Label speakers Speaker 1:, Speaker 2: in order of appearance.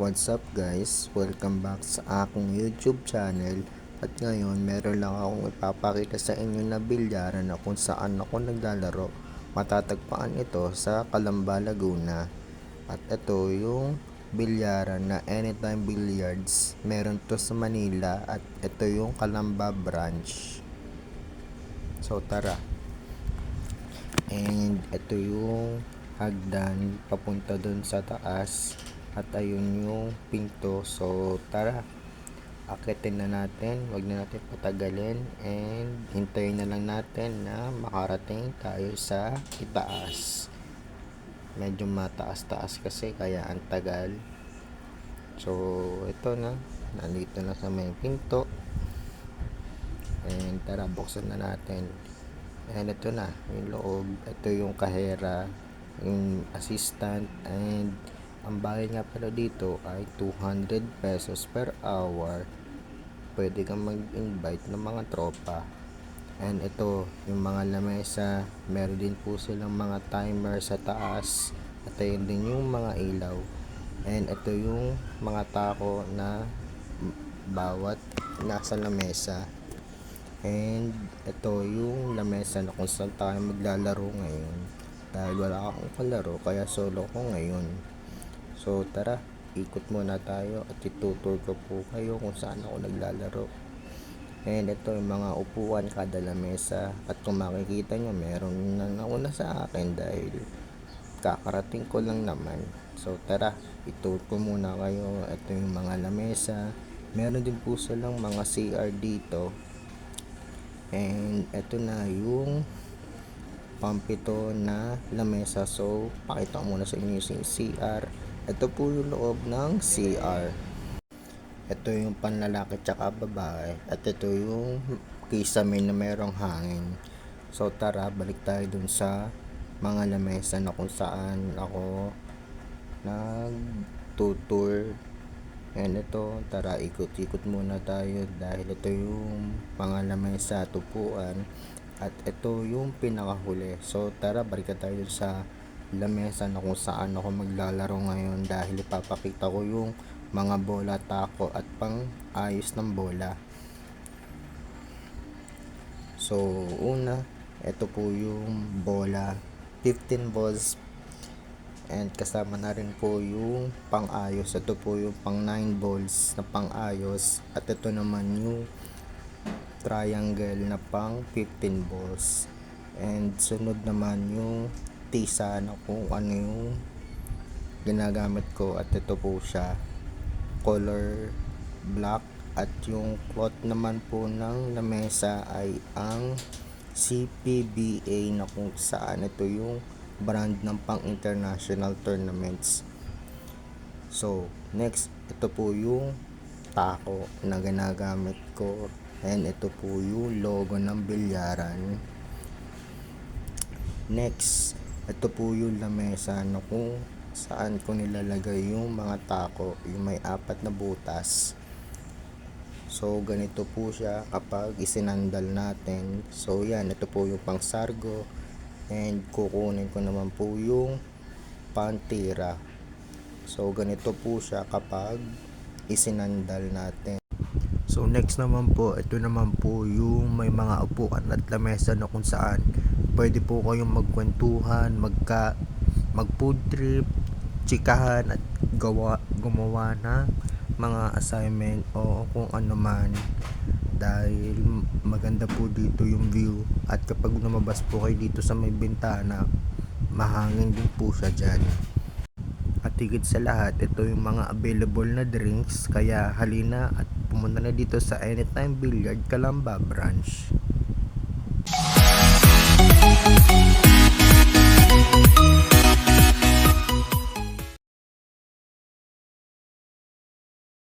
Speaker 1: What's up guys? Welcome back sa aking YouTube channel. At ngayon meron lang akong ipapakita sa inyo na bilyaran na kung saan ako naglalaro. Matatagpuan ito sa Calamba, Laguna. At ito yung bilyaran na Anytime Billiards. Meron to sa Manila at ito yung Calamba branch. So tara. And ito yung hagdan papunta dun sa taas at ayun yung pinto. So tara. Akitin na natin. Wag na natin patagalin. And hintayin na lang natin na makarating tayo sa itaas. Medyo mataas taas kasi kaya ang tagal. So ito na. Nandito na sa may pinto. And tara buksan na natin. And ito na. Yung loob. Ito yung kahera. Yung assistant. And ang bayad nga pala dito ay 200 pesos per hour. Pwede kang mag-invite ng mga tropa. And ito yung mga lamesa meron din po silang mga timer sa taas. At ayun din yung mga ilaw. And ito yung mga tako na bawat nasa lamesa. And ito yung lamesa na kung saan tayo maglalaro ngayon. Dahil wala akong kalaro kaya solo ko ngayon so tara ikot muna tayo at itutur ko po kayo kung saan ako naglalaro. And ito yung mga upuan kada lamesa. At kung makikita nyo meron na nauna sa akin dahil kakarating ko lang naman. So tara itur ko muna kayo. Ito yung mga lamesa. Meron din po silang mga CR dito. And ito na yung pampito na lamesa. So pakita ko muna sa inyo yung CR ito po yung loob ng CR ito yung panlalaki tsaka babae. At ito yung kisame na mayroong hangin. So tara balik tayo dun sa mga lamesa na kung saan ako nag tutur and ito tara ikot-ikot muna tayo dahil ito yung mga lamesa tupuan. At ito yung pinakahuli. So tara balik tayo sa lamesa na kung saan ako maglalaro ngayon dahil ipapakita ko yung mga bola tako at pang ayos ng bola. So una ito po yung bola. 15 balls. And kasama na rin po yung pang ayos ito po yung pang 9 balls na pang ayos at ito naman yung triangle na pang 15 balls. And sunod naman yung tisa na kung ano yung ginagamit ko. At ito po siya color black. At yung cloth naman po ng lamesa ay ang CPBA na kung saan ito yung brand ng pang international tournaments. So next ito po yung tako na ginagamit ko. And ito po yung logo ng bilyaran. Next ito po yung lamesa na kung saan ko nilalagay yung mga tako yung may apat na butas. So ganito po siya kapag isinandal natin. So yan ito po yung pang sargo and kukunin ko naman po yung pantira. So ganito po siya kapag isinandal natin. So next naman po, ito naman po yung may mga upuan at lamesa na kung saan pwede po kayong magkwentuhan, magka, mag food trip, chikahan at gawa, gumawa ng mga assignment o kung ano man. Dahil maganda po dito yung view at kapag lumabas po kayo dito sa may bintana mahangin din po siya dyan. At higit sa lahat ito yung mga available na drinks kaya halina at pumunta na dito sa Anytime Billiard Calamba branch